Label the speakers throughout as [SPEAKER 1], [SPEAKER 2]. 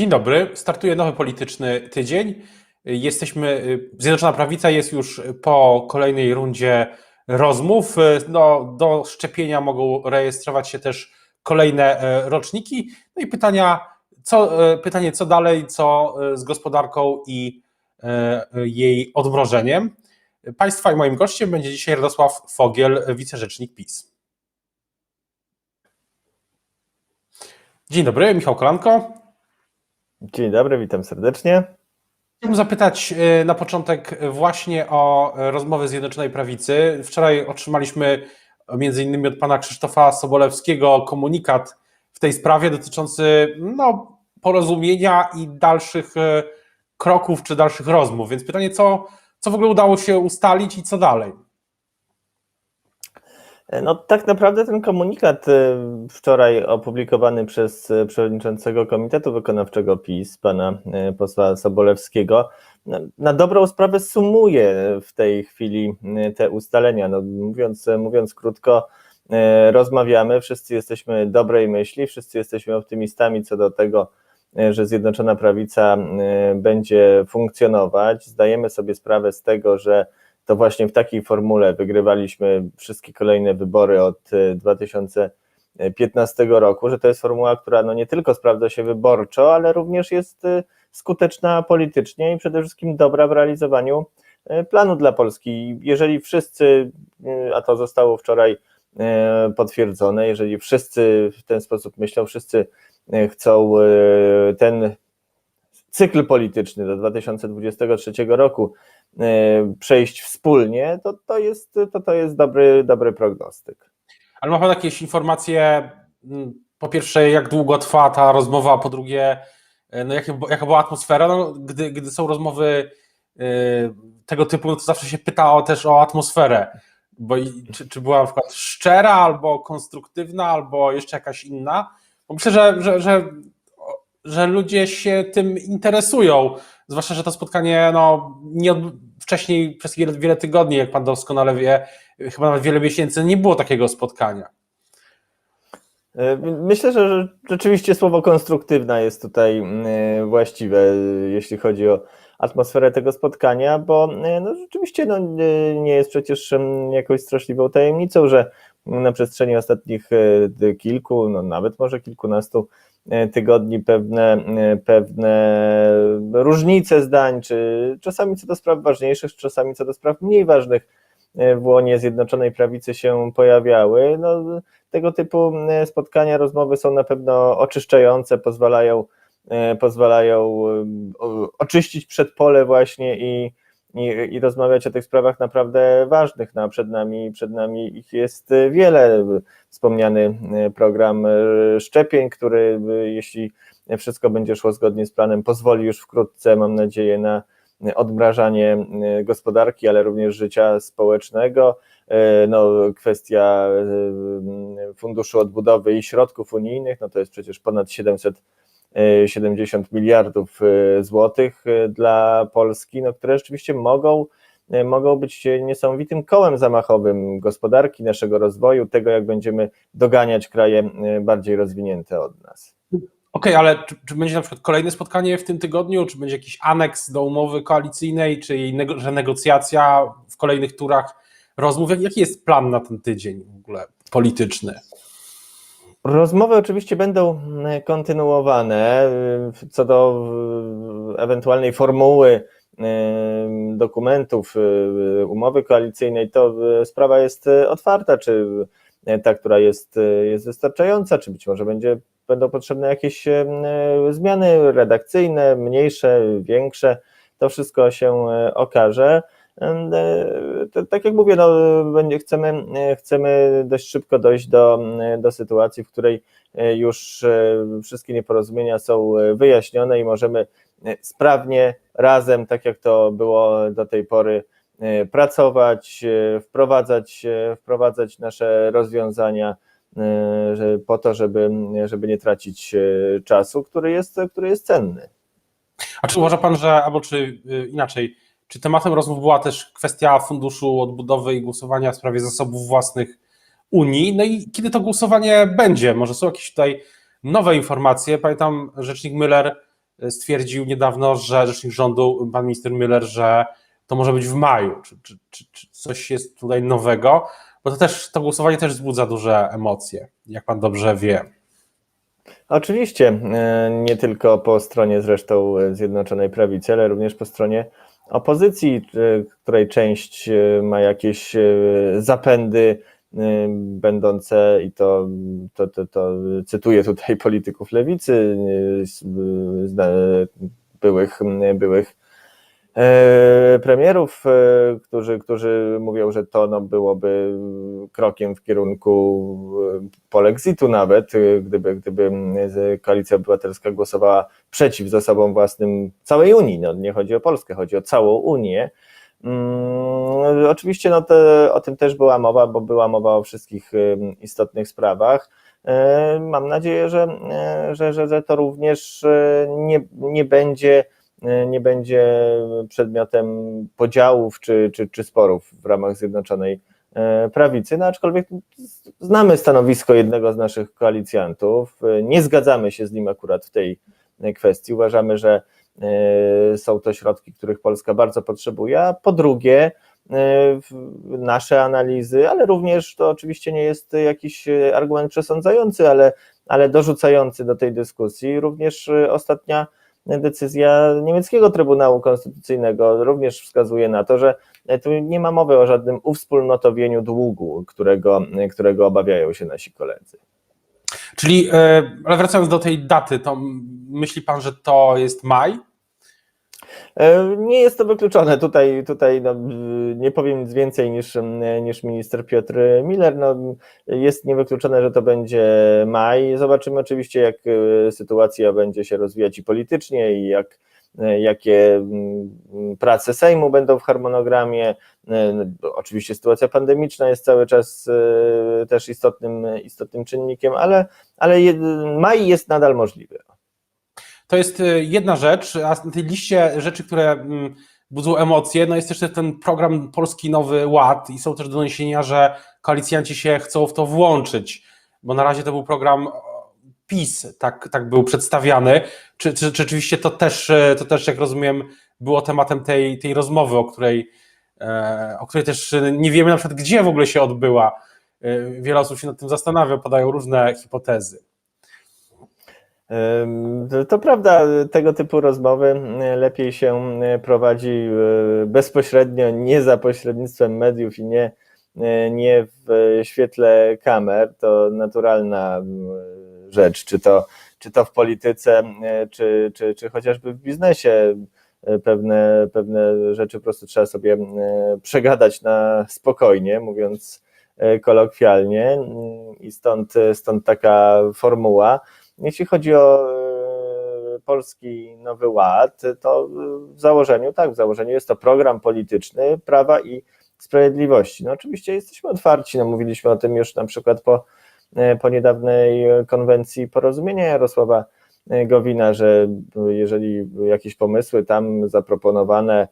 [SPEAKER 1] Dzień dobry. Startuje nowy polityczny tydzień. Jesteśmy, Zjednoczona Prawica jest już po kolejnej rundzie rozmów. No, do szczepienia mogą rejestrować się też kolejne e, roczniki. No i pytania, co, e, pytanie, co dalej, co e, z gospodarką i jej odmrożeniem. Państwa i moim gościem będzie dzisiaj Radosław Fogiel, wicerzecznik PiS. Dzień dobry, Michał Kolanko.
[SPEAKER 2] Dzień dobry, witam serdecznie.
[SPEAKER 1] Chciałbym zapytać na początek właśnie o rozmowy Zjednoczonej Prawicy. Wczoraj otrzymaliśmy między innymi od pana Krzysztofa Sobolewskiego komunikat w tej sprawie dotyczący no, porozumienia i dalszych kroków czy dalszych rozmów. Więc pytanie, co, co w ogóle udało się ustalić i co dalej?
[SPEAKER 2] No tak naprawdę ten komunikat wczoraj opublikowany przez przewodniczącego Komitetu Wykonawczego PiS, pana posła Sobolewskiego, na dobrą sprawę sumuje w tej chwili te ustalenia. No, mówiąc, mówiąc krótko, rozmawiamy, wszyscy jesteśmy dobrej myśli, wszyscy jesteśmy optymistami co do tego, że Zjednoczona Prawica będzie funkcjonować. Zdajemy sobie sprawę z tego, że to właśnie w takiej formule wygrywaliśmy wszystkie kolejne wybory od 2015 roku, że to jest formuła, która no nie tylko sprawdza się wyborczo, ale również jest skuteczna politycznie i przede wszystkim dobra w realizowaniu planu dla Polski. Jeżeli wszyscy, a to zostało wczoraj potwierdzone, jeżeli wszyscy w ten sposób myślą, wszyscy chcą ten cykl polityczny do 2023 roku przejść wspólnie, to to jest, to to jest dobry, dobry prognostyk.
[SPEAKER 1] Ale ma Pan jakieś informacje, po pierwsze, jak długo trwa ta rozmowa, po drugie, no jakie, jaka była atmosfera? No, gdy, gdy są rozmowy tego typu, no to zawsze się pyta o, też o atmosferę, bo czy, czy była na przykład szczera, albo konstruktywna, albo jeszcze jakaś inna. Bo myślę, że, że, że, że ludzie się tym interesują, zwłaszcza, że to spotkanie no, nie od, wcześniej przez wiele, wiele tygodni, jak Pan doskonale wie, chyba nawet wiele miesięcy nie było takiego spotkania.
[SPEAKER 2] Myślę, że rzeczywiście słowo konstruktywna jest tutaj właściwe, jeśli chodzi o atmosferę tego spotkania, bo no, rzeczywiście no, nie jest przecież jakąś straszliwą tajemnicą, że na przestrzeni ostatnich kilku, no nawet może kilkunastu tygodni pewne, pewne różnice zdań, czy czasami co do spraw ważniejszych, czasami co do spraw mniej ważnych w łonie Zjednoczonej Prawicy się pojawiały. No, tego typu spotkania, rozmowy są na pewno oczyszczające, pozwalają, pozwalają oczyścić przedpole właśnie i, i, i rozmawiać o tych sprawach naprawdę ważnych. No, przed nami, przed nami ich jest wiele. Wspomniany program szczepień, który jeśli wszystko będzie szło zgodnie z planem, pozwoli już wkrótce, mam nadzieję, na odmrażanie gospodarki, ale również życia społecznego. No, kwestia funduszu odbudowy i środków unijnych, no to jest przecież ponad 770 miliardów złotych dla Polski, no, które rzeczywiście mogą, mogą być niesamowitym kołem zamachowym gospodarki, naszego rozwoju, tego jak będziemy doganiać kraje bardziej rozwinięte od nas.
[SPEAKER 1] Okej, okay, ale czy, czy, będzie na przykład kolejne spotkanie w tym tygodniu, czy będzie jakiś aneks do umowy koalicyjnej, czy jej nego, renegocjacja w kolejnych turach rozmów? Jaki jest plan na ten tydzień w ogóle polityczny?
[SPEAKER 2] Rozmowy oczywiście będą kontynuowane. Co do ewentualnej formuły dokumentów umowy koalicyjnej, to sprawa jest otwarta, czy ta, która jest, jest wystarczająca, czy być może będzie będą potrzebne jakieś zmiany redakcyjne, mniejsze, większe, to wszystko się okaże. Tak jak mówię, no, chcemy, chcemy dość szybko dojść do, do sytuacji, w której już wszystkie nieporozumienia są wyjaśnione i możemy sprawnie, razem, tak jak to było do tej pory, pracować, wprowadzać, wprowadzać nasze rozwiązania po to, żeby, żeby nie tracić czasu, który jest, który jest cenny.
[SPEAKER 1] A czy uważa Pan, że, albo czy inaczej, czy tematem rozmów była też kwestia funduszu odbudowy i głosowania w sprawie zasobów własnych Unii? No i kiedy to głosowanie będzie? Może są jakieś tutaj nowe informacje? Pamiętam, rzecznik Müller stwierdził niedawno, że rzecznik rządu, pan minister Müller, że to może być w maju. Czy, czy, czy, czy coś jest tutaj nowego? Bo to też to głosowanie też wzbudza duże emocje, jak pan dobrze wie.
[SPEAKER 2] Oczywiście, e, nie tylko po stronie zresztą Zjednoczonej Prawicy, ale również po stronie opozycji, e, której część e, ma jakieś zapędy będące, i to, to, to, to cytuję tutaj polityków lewicy, byłych, byłych premierów, e, którzy, którzy mówią, że to no, byłoby krokiem w kierunku e, polexitu nawet, gdyby, gdyby Koalicja Obywatelska głosowała przeciw zasobom własnym całej Unii. No, nie chodzi o Polskę, chodzi o całą Unię. Hmm, oczywiście no, o tym też była mowa, bo była mowa o wszystkich istotnych sprawach. Mam nadzieję, że, że, że, że to również nie, nie będzie nie będzie przedmiotem podziałów czy, czy, czy sporów w ramach Zjednoczonej e, Prawicy, no aczkolwiek znamy stanowisko jednego z naszych koalicjantów, nie zgadzamy się z nim akurat w tej kwestii, uważamy, że e, są to środki, których Polska bardzo potrzebuje, a po drugie e, nasze analizy, ale również to oczywiście nie jest jakiś argument przesądzający, ale, ale dorzucający do tej dyskusji, również ostatnia decyzja niemieckiego Trybunału Konstytucyjnego również wskazuje na to, że tu nie ma mowy o żadnym uwspólnotowieniu długu, którego, którego obawiają się nasi koledzy.
[SPEAKER 1] Czyli, e, ale wracając do tej daty, to myśli pan, że to jest maj?
[SPEAKER 2] E, nie jest to wykluczone. Tutaj, tutaj no, nie powiem nic więcej niż, niż minister Piotr Miller. No, jest niewykluczone, że to będzie maj. Zobaczymy oczywiście, jak e, sytuacja będzie się rozwijać i politycznie, i jak, e, jakie prace Sejmu będą w harmonogramie. No, oczywiście sytuacja pandemiczna jest cały czas też istotnym, istotnym czynnikiem, ale, ale maj jest nadal możliwy.
[SPEAKER 1] To jest y, jedna rzecz, a na tej liście rzeczy, które mm, budzą emocje, no jest też ten program Polski Nowy Ład i są też doniesienia, że koalicjanci się chcą w to włączyć, bo na razie to był program PiS, tak, tak był przedstawiany. Czy, czy, czy rzeczywiście to też, y, to też, jak rozumiem, było tematem tej, tej rozmowy, o której, e, o której też nie wiemy na przykład, gdzie w ogóle się odbyła. Y, wiele osób się nad tym zastanawia, podają różne hipotezy.
[SPEAKER 2] To prawda, tego typu rozmowy lepiej się prowadzi e, bezpośrednio, nie za pośrednictwem mediów i nie, e, nie w świetle kamer. To naturalna rzecz, czy to, czy to w polityce, e, czy, czy, czy chociażby w biznesie. Pewne, pewne rzeczy po prostu trzeba sobie przegadać na spokojnie, mówiąc kolokwialnie, i stąd, stąd taka formuła. Jeśli chodzi o e, Polski Nowy Ład, to w założeniu, tak, w założeniu jest to program polityczny Prawa i Sprawiedliwości. No oczywiście jesteśmy otwarci, no mówiliśmy o tym już na przykład po, e, po niedawnej konwencji porozumienia Jarosława e, Gowina, że jeżeli jakieś pomysły tam zaproponowane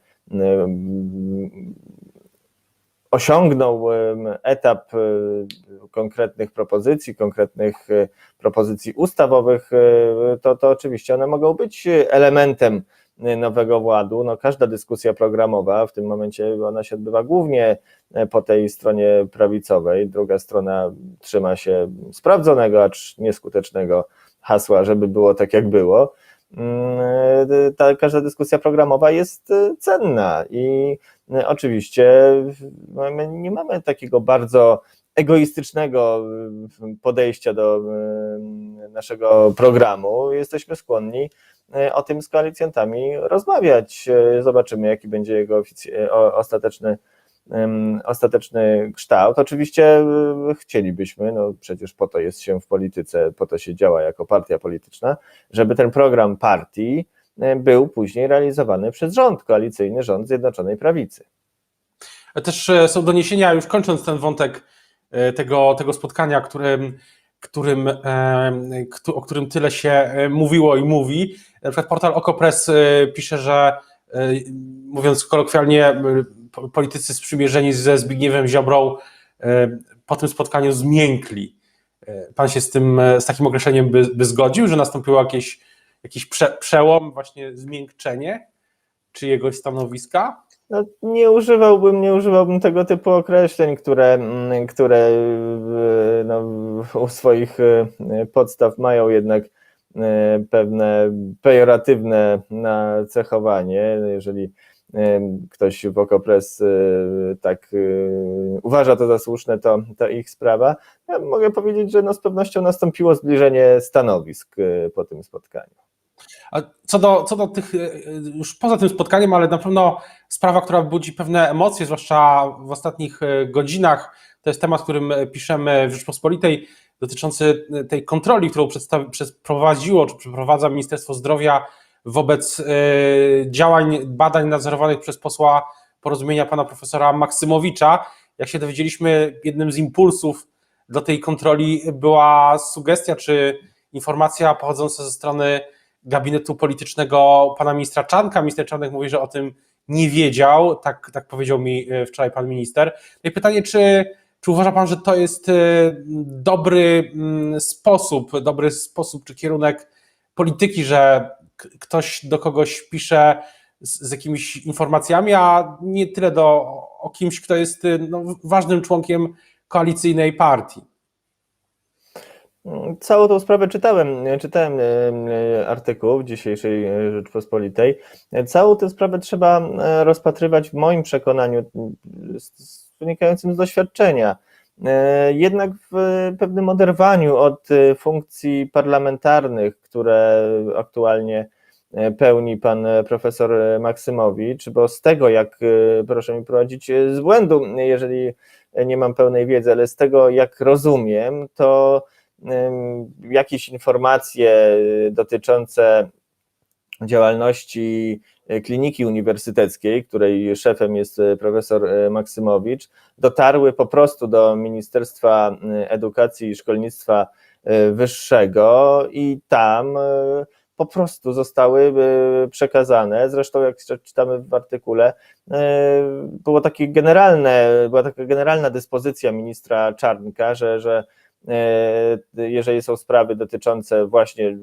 [SPEAKER 2] osiągnął etap e, konkretnych propozycji, konkretnych e, propozycji ustawowych, e, to, to oczywiście one mogą być elementem nowego władu. No, każda dyskusja programowa w tym momencie ona się odbywa głównie po tej stronie prawicowej. Druga strona trzyma się sprawdzonego, acz nieskutecznego hasła, żeby było tak, jak było. Mm, ta, każda dyskusja programowa jest cenna i Oczywiście no, my nie mamy takiego bardzo egoistycznego y, podejścia do y, naszego programu. Jesteśmy skłonni y, o tym z koalicjantami rozmawiać. Zobaczymy, jaki będzie jego ostateczny, ostateczny kształt. Oczywiście chcielibyśmy, no przecież po to jest się w polityce, po to się działa jako partia polityczna, żeby ten program partii E, był później realizowany przez rząd, koalicyjny rząd Zjednoczonej Prawicy.
[SPEAKER 1] Też e, są doniesienia, już kończąc ten wątek e, tego, tego spotkania, którym, którym, o którym tyle się mówiło i mówi. Na przykład portal Okopres pisze, że mówiąc kolokwialnie, politycy sprzymierzeni ze Zbigniewem Ziobrą po tym spotkaniu zmiękli. Pan się z tym, z takim określeniem by, by zgodził, że nastąpiło jakieś jakiś prze, przełom, właśnie zmiękczenie czyjegoś stanowiska?
[SPEAKER 2] No, nie używałbym, nie używałbym tego typu określeń, które, które no, u swoich podstaw mają jednak pewne pejoratywne nacechowanie. Jeżeli ktoś w Okopres y, tak y, uważa to za słuszne, to, to ich sprawa. Ja mogę powiedzieć, że no, z pewnością nastąpiło zbliżenie stanowisk y, po tym spotkaniu.
[SPEAKER 1] A co do, co do tych, już poza tym spotkaniem, ale na pewno sprawa, która budzi pewne emocje, zwłaszcza w ostatnich godzinach, to jest temat, którym piszemy w Rzeczpospolitej, dotyczący tej kontroli, którą przeprowadziło czy przeprowadza Ministerstwo Zdrowia wobec e, działań, badań nadzorowanych przez posła porozumienia pana profesora Maksymowicza. Jak się dowiedzieliśmy, jednym z impulsów do tej kontroli była sugestia czy informacja pochodząca ze strony gabinetu politycznego pana ministra Czanka. Minister Czanek mówi, że o tym nie wiedział, tak, tak powiedział mi e, wczoraj pan minister. No i pytanie, czy, czy uważa pan, że to jest e, dobry mm, sposób, dobry sposób czy kierunek polityki, że ktoś do kogoś pisze z, z jakimiś informacjami, a nie tyle do, o kimś, kto jest e, no, ważnym członkiem koalicyjnej partii?
[SPEAKER 2] Całą tą sprawę czytałem, czytałem e, artykuł w dzisiejszej Rzeczpospolitej. Całą tę sprawę trzeba rozpatrywać w moim przekonaniu, wynikającym z doświadczenia. E, Jednak w pewnym oderwaniu od e, funkcji parlamentarnych, które aktualnie e, pełni pan profesor Maksymowicz, bo z tego, jak proszę mi prowadzić z błędu, jeżeli nie mam pełnej wiedzy, ale z tego, jak rozumiem, to jakieś informacje dotyczące działalności kliniki uniwersyteckiej, której szefem jest e, profesor e, Maksymowicz, dotarły po prostu do Ministerstwa e, Edukacji i Szkolnictwa e, Wyższego i tam e, po prostu zostały e, przekazane. Zresztą, jak czytamy w artykule, e, było takie generalne, była taka generalna dyspozycja ministra Czarnka, że, że e, jeżeli są sprawy dotyczące właśnie e,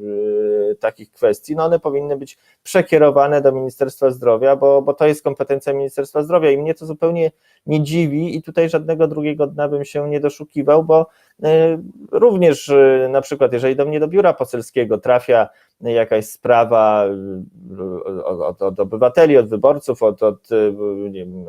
[SPEAKER 2] takich kwestii, no one powinny być przekierowane do Ministerstwa Zdrowia, bo, bo to jest kompetencja Ministerstwa Zdrowia i mnie to zupełnie nie dziwi i tutaj żadnego drugiego dna bym się nie doszukiwał, bo e, również e, na przykład jeżeli do mnie do biura poselskiego trafia jakaś sprawa e, od, od obywateli, od wyborców, od, od nie wiem,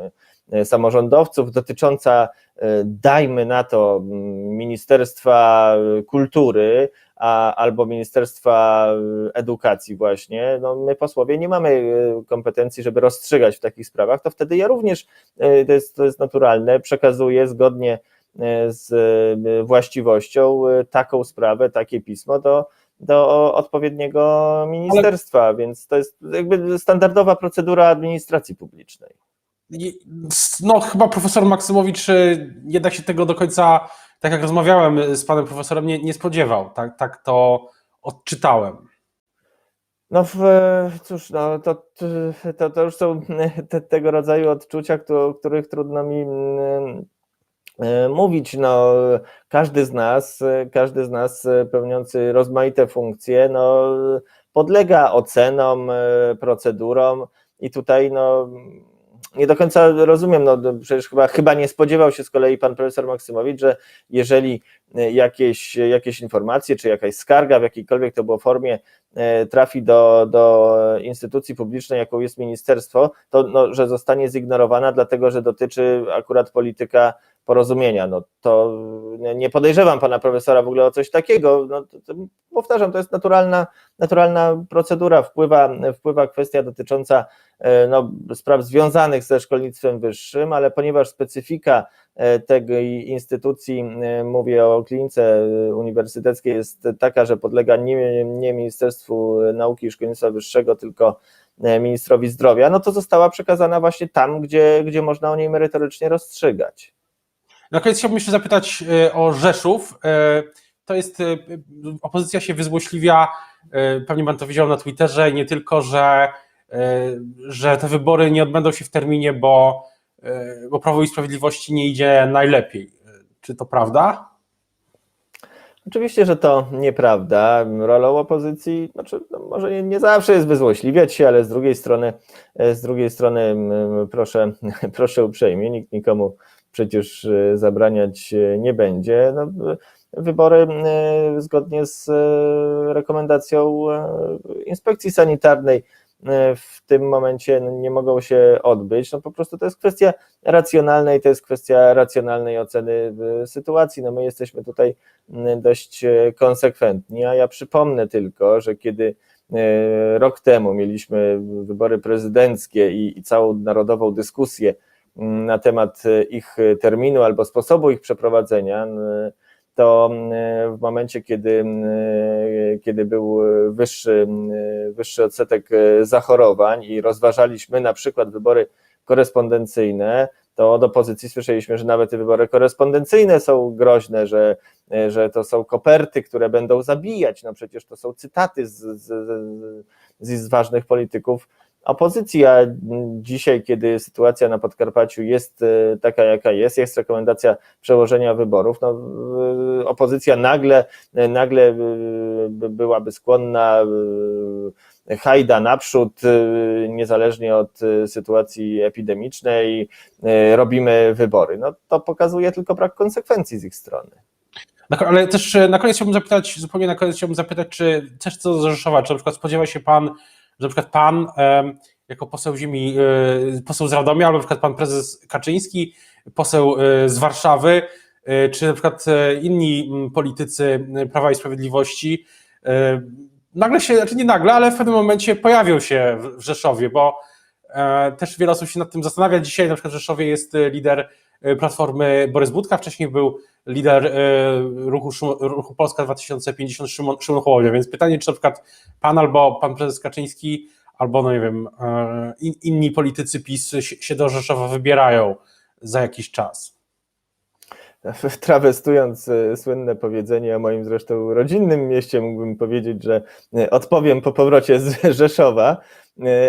[SPEAKER 2] samorządowców dotycząca, e, dajmy na to, m, Ministerstwa Kultury a, albo Ministerstwa Edukacji właśnie, no my posłowie nie mamy e, kompetencji, żeby rozstrzygać w takich sprawach, to wtedy ja również, e, to jest, to jest naturalne, przekazuję zgodnie e, z e, właściwością e, taką sprawę, takie pismo do, do odpowiedniego ministerstwa, więc to jest jakby standardowa procedura administracji publicznej.
[SPEAKER 1] No, chyba profesor Maksymowicz y, jednak się tego do końca, tak jak rozmawiałem z panem profesorem, nie, nie spodziewał. Tak, tak to odczytałem.
[SPEAKER 2] No w, cóż, no to, to, to już są te, tego rodzaju odczucia, o których trudno mi mm, e, mówić. No, każdy z nas, e, każdy z nas e, pełniący rozmaite funkcje, no, podlega ocenom, e, procedurom i tutaj no, nie do końca rozumiem, no przecież chyba, chyba nie spodziewał się z kolei pan profesor Maksymowicz, że jeżeli e, jakieś, jakieś informacje, czy jakaś skarga w jakiejkolwiek to było formie e, trafi do, do instytucji publicznej, jaką jest ministerstwo, to no, że zostanie zignorowana, dlatego że dotyczy akurat polityka porozumienia. No to nie- nie podejrzewam pana profesora w ogóle o coś takiego. No, to, to, powtarzam, to jest naturalna, naturalna procedura. Wpływa, wpływa kwestia dotycząca e, no, spraw związanych ze szkolnictwem wyższym, ale ponieważ specyfika e, tej instytucji, e, mówię o klinice uniwersyteckiej, jest taka, że podlega nie, nie Ministerstwu Nauki i Szkolnictwa Wyższego, tylko ministrowi zdrowia, no to została przekazana właśnie tam, gdzie, gdzie można o niej merytorycznie rozstrzygać.
[SPEAKER 1] Na koniec chciałbym jeszcze zapytać y, o Rzeszów. Y, To jest, y, opozycja się wyzłośliwia, pewnie pan to widział na Twitterze, nie tylko, że, że te wybory nie odbędą się w terminie, bo, bo Prawo i Sprawiedliwości nie idzie najlepiej. Czy to prawda?
[SPEAKER 2] Oczywiście, że to nieprawda. Rolą opozycji, znaczy, no może nie, nie zawsze jest wyzłośliwiać się, ale z drugiej strony, e, z drugiej strony mm, proszę, proszę uprzejmie, nikt nikomu przecież e, zabraniać e, nie będzie. No, wybory e, zgodnie z rekomendacją inspekcji sanitarnej w tym momencie no, nie mogą się odbyć. No po prostu to jest kwestia racjonalnej, to jest kwestia racjonalnej oceny sytuacji. No my jesteśmy tutaj dość konsekwentni, a ja przypomnę tylko, że kiedy rok temu mieliśmy wybory prezydenckie i, i całą narodową dyskusję na temat e, ich terminu albo sposobu ich przeprowadzenia, to m, w momencie, kiedy, kiedy był wyższy, wyższy odsetek e, zachorowań i rozważaliśmy na przykład wybory korespondencyjne, to od opozycji słyszeliśmy, że nawet te wybory korespondencyjne są groźne, że, że to są koperty, które będą zabijać. No przecież to są cytaty z, z, z, z ważnych polityków opozycji, a dzisiaj, kiedy sytuacja na Podkarpaciu jest e, taka, jaka jest, jest rekomendacja przełożenia wyborów, no, e, opozycja nagle, nagle e, by- byłaby skłonna hajda naprzód, niezależnie od sytuacji epidemicznej, robimy wybory. No to pokazuje tylko brak konsekwencji z ich strony.
[SPEAKER 1] Ale też na koniec chciałbym zapytać, zupełnie na koniec chciałbym zapytać, czy też co z Rzeszowa, czy na przykład spodziewa się pan, że na przykład pan jako poseł ziemi, e, poseł z Radomia, albo na przykład pan prezes Kaczyński, poseł e, z Warszawy, e, czy na przykład inni politycy Prawa i Sprawiedliwości nagle się, znaczy nie nagle, ale w pewnym momencie pojawią się w Rzeszowie, bo też wiele osób się nad tym zastanawia. Dzisiaj na przykład w Rzeszowie jest lider Platformy Borys Budka, wcześniej był lider e, ruchu, ruchu Polska 2050 Szymon, Szymon Hołownia, więc pytanie, czy na przykład pan albo pan prezes Kaczyński, albo no nie wiem, e, in, inni politycy PiS się, do Rzeszowa wybierają za jakiś czas.
[SPEAKER 2] Trawestując e, słynne powiedzenie o moim zresztą rodzinnym mieście, mógłbym powiedzieć, że odpowiem po powrocie z Rzeszowa,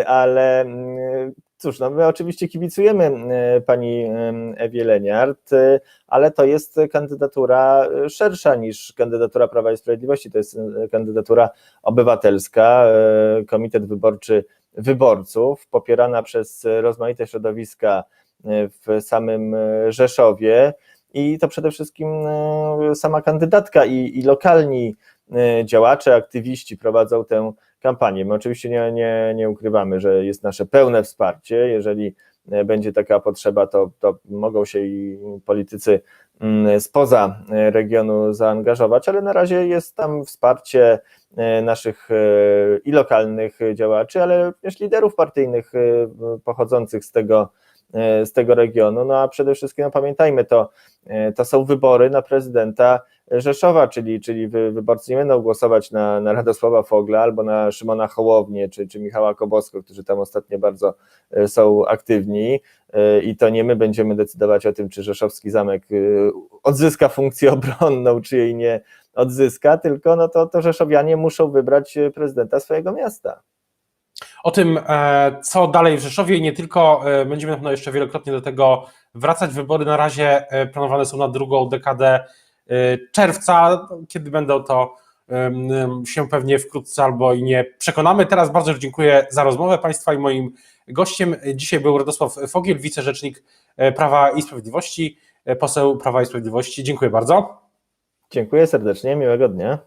[SPEAKER 2] ale mm, cóż, no my oczywiście kibicujemy e, pani em, Ewie Leniart, e, ale to jest kandydatura e, szersza niż kandydatura Prawa i Sprawiedliwości, to jest e, kandydatura obywatelska, e, Komitet Wyborczy Wyborców, popierana przez rozmaite środowiska e, w samym e, Rzeszowie, i to przede wszystkim e, sama kandydatka i, i lokalni e, działacze, aktywiści prowadzą tę kampanię. My oczywiście nie, nie, nie ukrywamy, że jest nasze pełne wsparcie. Jeżeli e, będzie taka potrzeba, to, to mogą się i politycy mm, spoza e, regionu zaangażować, ale na razie jest tam wsparcie e, naszych i lokalnych działaczy, ale również liderów partyjnych pochodzących z tego, z tego regionu. No a przede wszystkim no, pamiętajmy to, e, to są wybory na prezydenta Rzeszowa, czyli, czyli wy, wyborcy nie będą głosować na, na Radosława Fogla albo na Szymona Hołownię czy, czy Michała Kobosko, którzy tam ostatnio bardzo e, są aktywni e, i to nie my będziemy decydować o tym, czy Rzeszowski Zamek e, odzyska funkcję obronną, czy jej nie odzyska, tylko no to, to Rzeszowianie muszą wybrać e, prezydenta swojego miasta.
[SPEAKER 1] O tym, e, co dalej w Rzeszowie i nie tylko, e, będziemy na pewno jeszcze wielokrotnie do tego wracać. Wybory na razie e, planowane są na drugą dekadę czerwca. Kiedy będą to się pewnie wkrótce albo i nie przekonamy. Teraz bardzo dziękuję za rozmowę Państwa i moim gościem dzisiaj był Radosław Fogiel, wicerzecznik Prawa i Sprawiedliwości, poseł Prawa i Sprawiedliwości. Dziękuję bardzo.
[SPEAKER 2] Dziękuję serdecznie, miłego dnia.